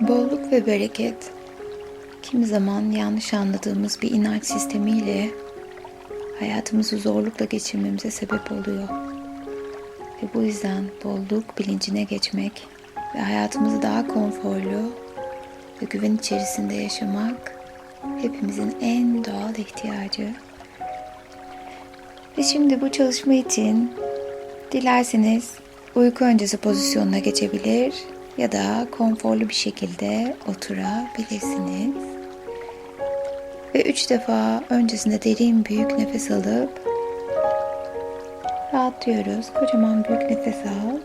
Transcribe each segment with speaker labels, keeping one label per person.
Speaker 1: Bolluk ve bereket kimi zaman yanlış anladığımız bir inanç sistemiyle hayatımızı zorlukla geçirmemize sebep oluyor. Ve bu yüzden bolluk bilincine geçmek ve hayatımızı daha konforlu ve güven içerisinde yaşamak hepimizin en doğal ihtiyacı. Ve şimdi bu çalışma için dilerseniz uyku öncesi pozisyonuna geçebilir ya da konforlu bir şekilde oturabilirsiniz. Ve üç defa öncesinde derin büyük nefes alıp rahatlıyoruz. Kocaman büyük nefes al.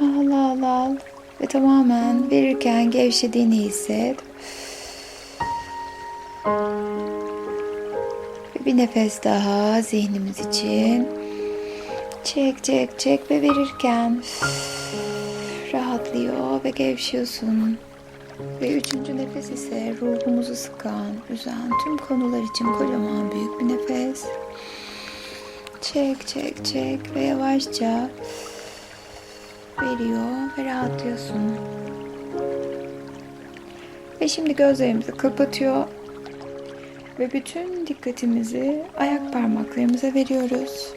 Speaker 1: Al al al. Ve tamamen verirken gevşediğini hisset. Ve bir nefes daha zihnimiz için. Çek çek çek ve verirken rahatlıyor ve gevşiyorsun. Ve üçüncü nefes ise ruhumuzu sıkan, üzen tüm konular için kocaman büyük bir nefes. Çek çek çek ve yavaşça veriyor ve rahatlıyorsun. Ve şimdi gözlerimizi kapatıyor ve bütün dikkatimizi ayak parmaklarımıza veriyoruz.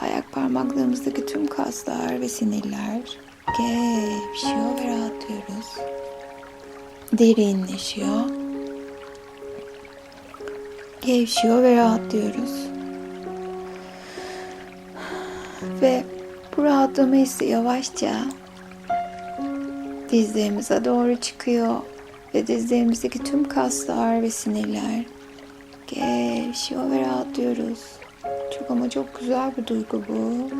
Speaker 1: Ayak parmaklarımızdaki tüm kaslar ve sinirler gevşiyor ve rahatlıyoruz. Derinleşiyor. Gevşiyor ve rahatlıyoruz. Ve bu rahatlama hissi yavaşça dizlerimize doğru çıkıyor ve dizlerimizdeki tüm kaslar ve sinirler gevşiyor ve rahatlıyoruz. Çok ama çok güzel bir duygu bu.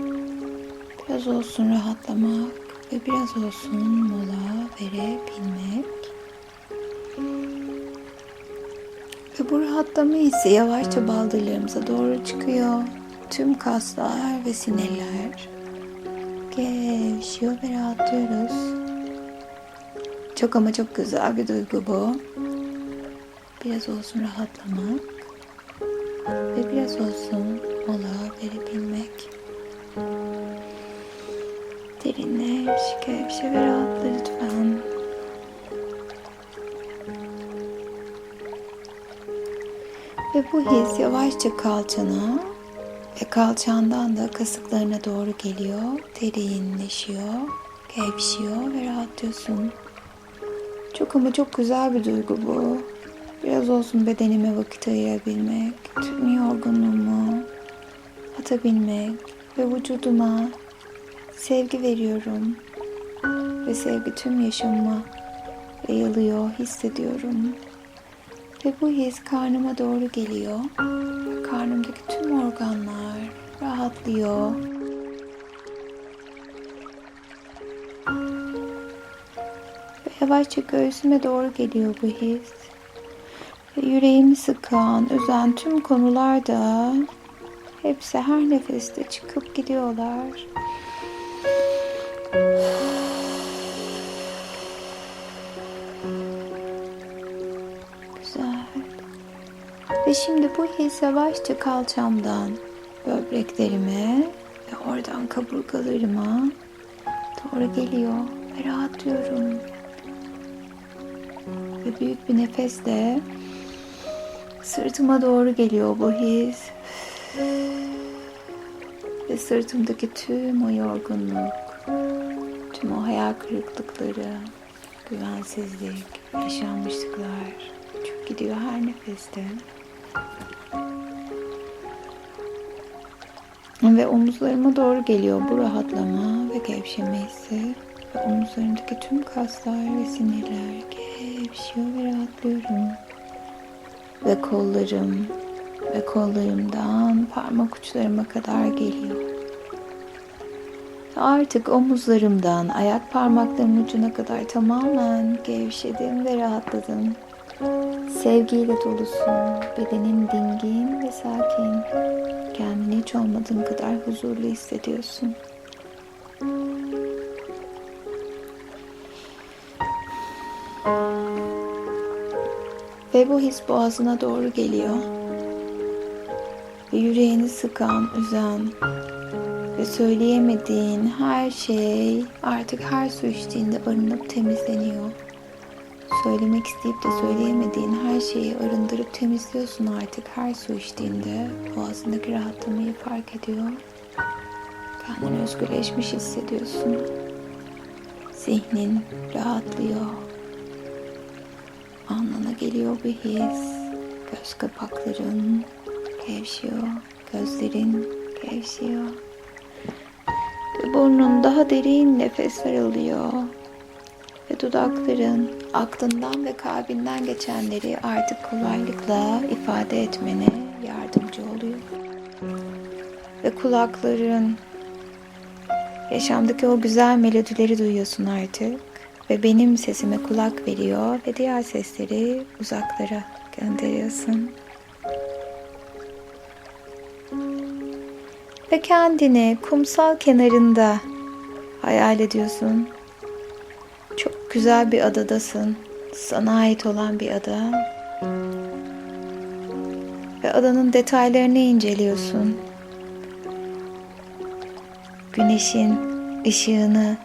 Speaker 1: Biraz olsun rahatlamak ve biraz olsun mola verebilmek. Ve bu rahatlama hissi yavaşça baldırlarımıza doğru çıkıyor. Tüm kaslar ve sinirler gevşiyor ve rahatlıyoruz. Çok ama çok güzel bir duygu bu. Biraz olsun rahatlamak ve biraz olsun mola verebilmek. Derinleş, gevşe ve rahatla lütfen. Ve bu his yavaşça kalçana ve kalçandan da kasıklarına doğru geliyor. Derinleşiyor, gevşiyor ve rahatlıyorsun. Çok ama çok güzel bir duygu bu. Biraz olsun bedenime vakit ayırabilmek, tüm yorgunluğumu atabilmek ve vücuduma sevgi veriyorum. Ve sevgi tüm yaşamıma yayılıyor, hissediyorum. Ve bu his karnıma doğru geliyor. Karnımdaki tüm organlar rahatlıyor. Ve yavaşça göğsüme doğru geliyor bu his. Ve yüreğimi sıkan, üzen tüm konular da hepsi her nefeste çıkıp gidiyorlar. Güzel. Ve şimdi bu his yavaşça kalçamdan böbreklerime ve oradan kaburgalarıma doğru geliyor ve rahatlıyorum. Ve büyük bir nefesle sırtıma doğru geliyor bu his. Ve sırtımdaki tüm o yorgunluk, tüm o hayal kırıklıkları, güvensizlik, yaşanmışlıklar çok gidiyor her nefeste. Ve omuzlarıma doğru geliyor bu rahatlama ve gevşeme hissi. Ve omuzlarımdaki tüm kaslar ve sinirler gevşiyor ve rahatlıyorum. Ve kollarım ve kollarımdan parmak uçlarıma kadar geliyor. Artık omuzlarımdan ayak parmaklarımın ucuna kadar tamamen gevşedim ve rahatladım. Sevgiyle dolusun, bedenin dingin ve sakin. Kendini hiç olmadığın kadar huzurlu hissediyorsun. Ve bu his boğazına doğru geliyor. Ve yüreğini sıkan, üzen ve söyleyemediğin her şey artık her su içtiğinde arınıp temizleniyor. Söylemek isteyip de söyleyemediğin her şeyi arındırıp temizliyorsun artık her su içtiğinde. Boğazındaki rahatlamayı fark ediyor. Kendini özgürleşmiş hissediyorsun. Zihnin rahatlıyor. Alnına geliyor bir his. Göz kapakların gevşiyor. Gözlerin gevşiyor. Ve burnun daha derin nefesler alıyor. Ve dudakların aklından ve kalbinden geçenleri artık kolaylıkla ifade etmene yardımcı oluyor. Ve kulakların yaşamdaki o güzel melodileri duyuyorsun artık. Ve benim sesime kulak veriyor ve diğer sesleri uzaklara gönderiyorsun. Ve kendini kumsal kenarında hayal ediyorsun. Çok güzel bir adadasın. Sana ait olan bir ada. Ve adanın detaylarını inceliyorsun. Güneşin ışığını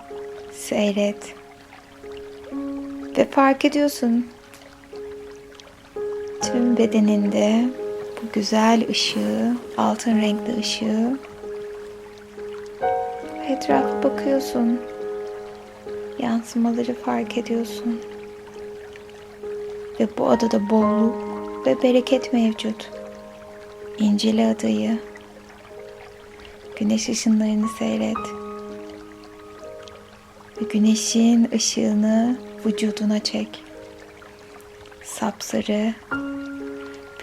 Speaker 1: seyret. Ve fark ediyorsun. Tüm bedeninde bu güzel ışığı, altın renkli ışığı. Etrafa bakıyorsun. Yansımaları fark ediyorsun. Ve bu adada bolluk ve bereket mevcut. İncele adayı. Güneş ışınlarını seyret. Ve güneşin ışığını vücuduna çek. Sapsarı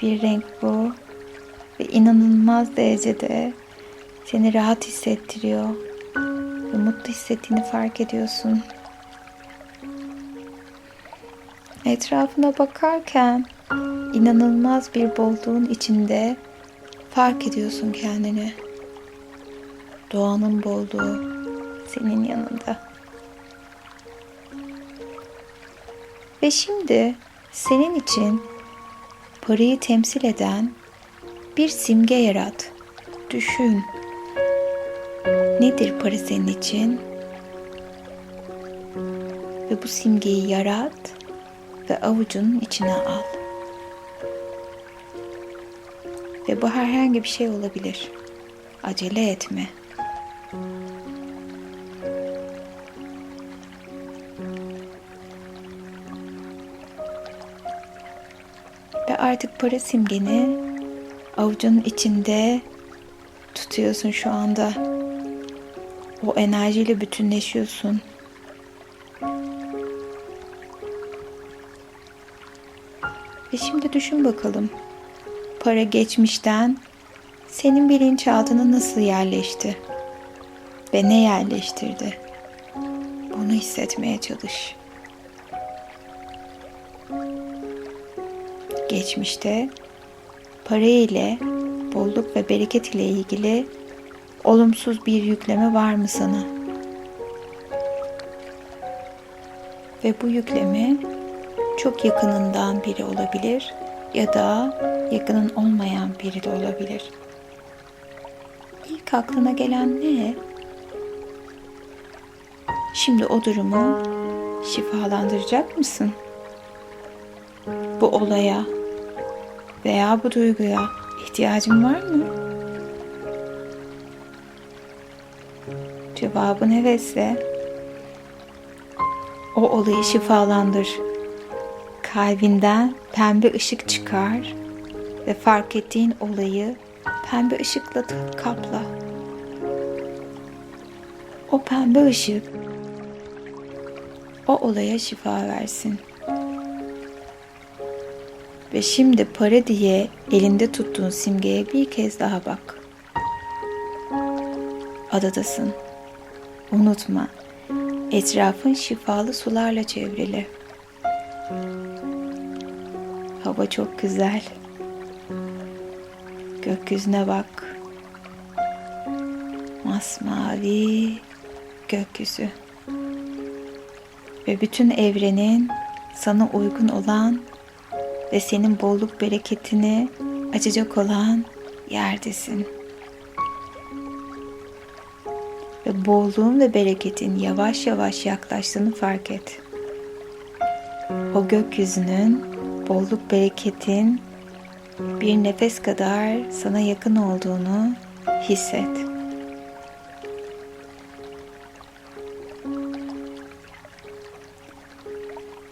Speaker 1: bir renk bu ve inanılmaz derecede seni rahat hissettiriyor mutlu hissettiğini fark ediyorsun. Etrafına bakarken inanılmaz bir bolluğun içinde fark ediyorsun kendini. Doğanın bolluğu senin yanında. Ve şimdi senin için parayı temsil eden bir simge yarat. Düşün. Nedir para senin için? Ve bu simgeyi yarat ve avucunun içine al. Ve bu herhangi bir şey olabilir. Acele etme. Ve artık para simgeni avucunun içinde tutuyorsun şu anda. O enerjiyle bütünleşiyorsun. Ve şimdi düşün bakalım. Para geçmişten senin bilinçaltına nasıl yerleşti? Ve ne yerleştirdi? Bunu hissetmeye çalış. Geçmişte para ile bolluk ve bereket ile ilgili olumsuz bir yükleme var mı sana? Ve bu yükleme çok yakınından biri olabilir ya da yakının olmayan biri de olabilir. İlk aklına gelen ne? Şimdi o durumu şifalandıracak mısın? Bu olaya veya bu duyguya ihtiyacın var mı? Cevabın hevesle o olayı şifalandır. Kalbinden pembe ışık çıkar ve fark ettiğin olayı pembe ışıkla kapla. O pembe ışık o olaya şifa versin. Ve şimdi para diye elinde tuttuğun simgeye bir kez daha bak. Adadasın. Unutma. Etrafın şifalı sularla çevrili. Hava çok güzel. Gökyüzüne bak. Masmavi gökyüzü. Ve bütün evrenin sana uygun olan ve senin bolluk bereketini açacak olan yerdesin. Ve bolluğun ve bereketin yavaş yavaş yaklaştığını fark et. O gökyüzünün, bolluk bereketin bir nefes kadar sana yakın olduğunu hisset.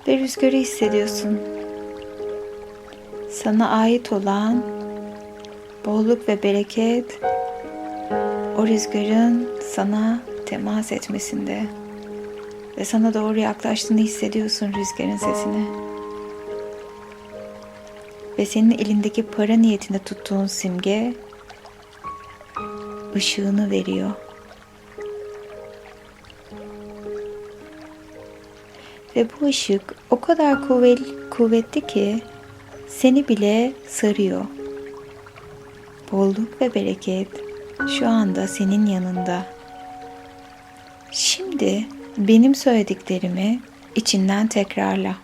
Speaker 1: Ve rüzgarı hissediyorsun. Sana ait olan bolluk ve bereket o rüzgarın sana temas etmesinde ve sana doğru yaklaştığını hissediyorsun rüzgarın sesini. Ve senin elindeki para niyetinde tuttuğun simge ışığını veriyor. Ve bu ışık o kadar kuvvetli, kuvvetli ki seni bile sarıyor. Bolluk ve bereket şu anda senin yanında. Şimdi benim söylediklerimi içinden tekrarla.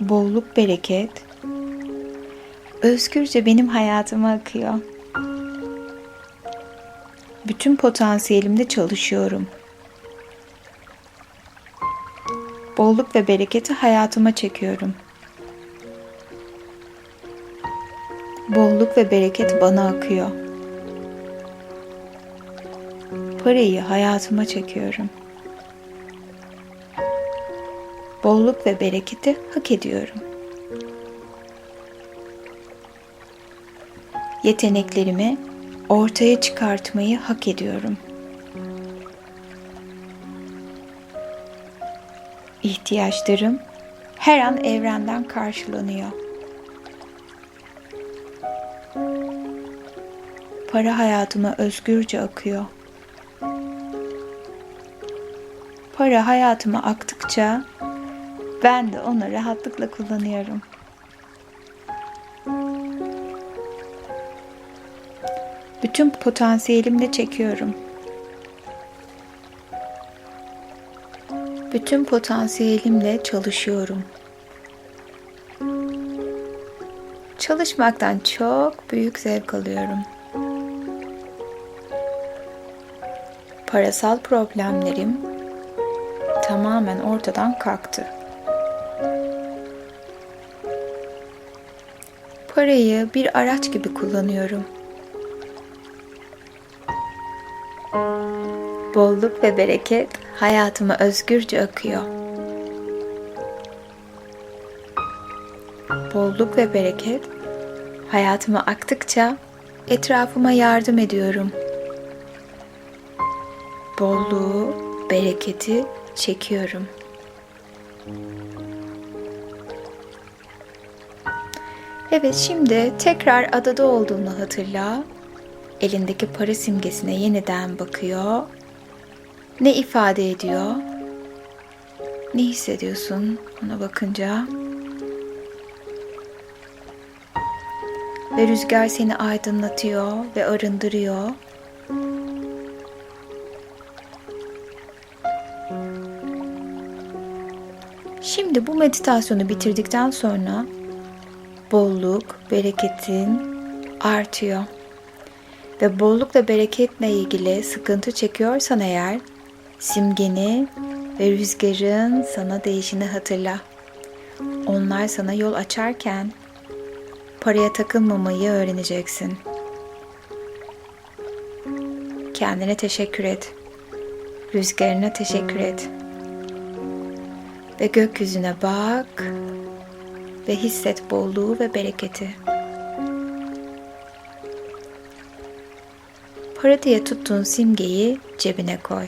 Speaker 1: Bolluk bereket özgürce benim hayatıma akıyor. Bütün potansiyelimde çalışıyorum. Bolluk ve bereketi hayatıma çekiyorum. Bolluk ve bereket bana akıyor. Parayı hayatıma çekiyorum. Bolluk ve bereketi hak ediyorum. Yeteneklerimi ortaya çıkartmayı hak ediyorum. İhtiyaçlarım her an evrenden karşılanıyor. Para hayatıma özgürce akıyor. Para hayatıma aktıkça ben de onu rahatlıkla kullanıyorum. Bütün potansiyelimle çekiyorum. Bütün potansiyelimle çalışıyorum. Çalışmaktan çok büyük zevk alıyorum. Parasal problemlerim tamamen ortadan kalktı. Parayı bir araç gibi kullanıyorum. Bolluk ve bereket hayatıma özgürce akıyor. Bolluk ve bereket hayatıma aktıkça etrafıma yardım ediyorum. Bolluğu, bereketi çekiyorum. Evet şimdi tekrar adada olduğunu hatırla. Elindeki para simgesine yeniden bakıyor. Ne ifade ediyor? Ne hissediyorsun ona bakınca? Ve rüzgar seni aydınlatıyor ve arındırıyor. Şimdi bu meditasyonu bitirdikten sonra bolluk, bereketin artıyor. Ve bollukla bereketle ilgili sıkıntı çekiyorsan eğer simgeni ve rüzgarın sana değişini hatırla. Onlar sana yol açarken paraya takılmamayı öğreneceksin. Kendine teşekkür et. Rüzgarına teşekkür et. Ve gökyüzüne bak ve hisset bolluğu ve bereketi. Para diye tuttuğun simgeyi cebine koy.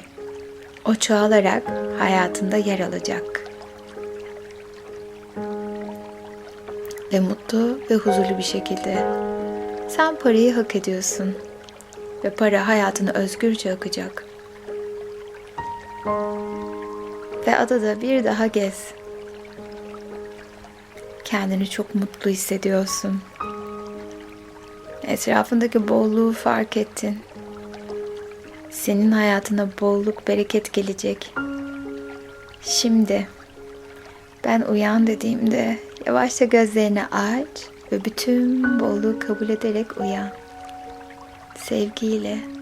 Speaker 1: O çoğalarak hayatında yer alacak. Ve mutlu ve huzurlu bir şekilde sen parayı hak ediyorsun. Ve para hayatını özgürce akacak. Ve adada bir daha gez. Kendini çok mutlu hissediyorsun. Etrafındaki bolluğu fark ettin. Senin hayatına bolluk, bereket gelecek. Şimdi ben uyan dediğimde yavaşça gözlerini aç ve bütün bolluğu kabul ederek uyan. Sevgiyle.